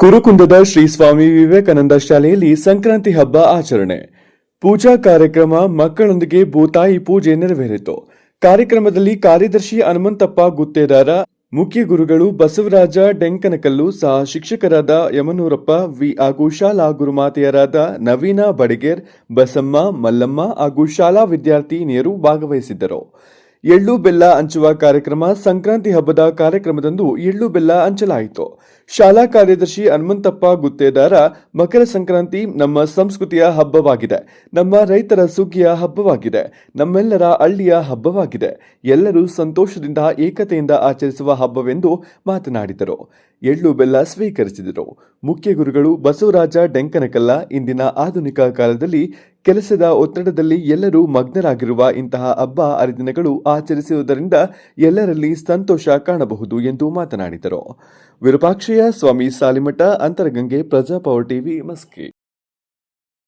ಕುರುಕುಂದದ ಶ್ರೀ ಸ್ವಾಮಿ ವಿವೇಕಾನಂದ ಶಾಲೆಯಲ್ಲಿ ಸಂಕ್ರಾಂತಿ ಹಬ್ಬ ಆಚರಣೆ. ಪೂಜಾ ಕಾರ್ಯಕ್ರಮ ಮಕ್ಕಳೊಂದಿಗೆ ಭೂತಾಯಿ ಪೂಜೆ ನೆರವೇರಿತು. ಕಾರ್ಯಕ್ರಮದಲ್ಲಿ ಕಾರ್ಯದರ್ಶಿ ಹನುಮಂತಪ್ಪ ಗುತ್ತೇದಾರ, ಮುಖ್ಯ ಗುರುಗಳು ಬಸವರಾಜ ಡೆಂಕನಕಲ್ಲು ಸಹ ಶಿಕ್ಷಕರಾದ ಯಮನೂರಪ್ಪ, ವಿ. ಹಾಗೂ ಶಾಲಾ ಗುರುಮಾತೆಯರಾದ ನವೀನ ಬಡಿಗೇರ್, ಬಸಮ್ಮ, ಮಲ್ಲಮ್ಮ ಹಾಗೂ ಶಾಲಾ ವಿದ್ಯಾರ್ಥಿನಿಯರು ಭಾಗವಹಿಸಿದ್ದರು. ಎಳ್ಳು ಬೆಲ್ಲ ಹಂಚುವ ಕಾರ್ಯಕ್ರಮ ಸಂಕ್ರಾಂತಿ ಹಬ್ಬದ ಕಾರ್ಯಕ್ರಮದಂದು ಎಳ್ಳು ಬೆಲ್ಲ ಹಂಚಲಾಯಿತು. ಶಾಲಾ ಕಾರ್ಯದರ್ಶಿ ಹನುಮಂತಪ್ಪ ಗುತ್ತೇದಾರ, ಮಕರ ಸಂಕ್ರಾಂತಿ ನಮ್ಮ ಸಂಸ್ಕೃತಿಯ ಹಬ್ಬವಾಗಿದೆ. ನಮ್ಮ ರೈತರ ಸುಗ್ಗಿಯ ಹಬ್ಬವಾಗಿದೆ. ನಮ್ಮೆಲ್ಲರ ಹಳ್ಳಿಯ ಹಬ್ಬವಾಗಿದೆ. ಎಲ್ಲರೂ ಸಂತೋಷದಿಂದ ಏಕತೆಯಿಂದ ಆಚರಿಸುವ ಹಬ್ಬವೆಂದು ಮಾತನಾಡಿದರು. ಎಳ್ಳು ಬೆಲ್ಲ ಸ್ವೀಕರಿಸಿದರು. ಮುಖ್ಯ ಗುರುಗಳು ಬಸವರಾಜ ಡೆಂಕನಕಲ್ಲ ಇಂದಿನ ಆಧುನಿಕ ಕಾಲದಲ್ಲಿ ಕೆಲಸದ ಒತ್ತಡದಲ್ಲಿ ಎಲ್ಲರೂ ಮಗ್ನರಾಗಿರುವ ಇಂತಹ ಹಬ್ಬ ಹರಿದಿನಗಳು ಆಚರಿಸುವುದರಿಂದ ಎಲ್ಲರಲ್ಲಿ ಸಂತೋಷ ಕಾಣಬಹುದು ಎಂದು ಮಾತನಾಡಿದರು. ವಿರೂಪಾಕ್ಷಯ್ಯ, ಸ್ವಾಮಿ ಸಾಲಿಮಠ, ಅಂತರಗಂಗೆ ಪ್ರಜಾಪವರ್ ಟಿವಿ, ಮಸ್ಕಿ.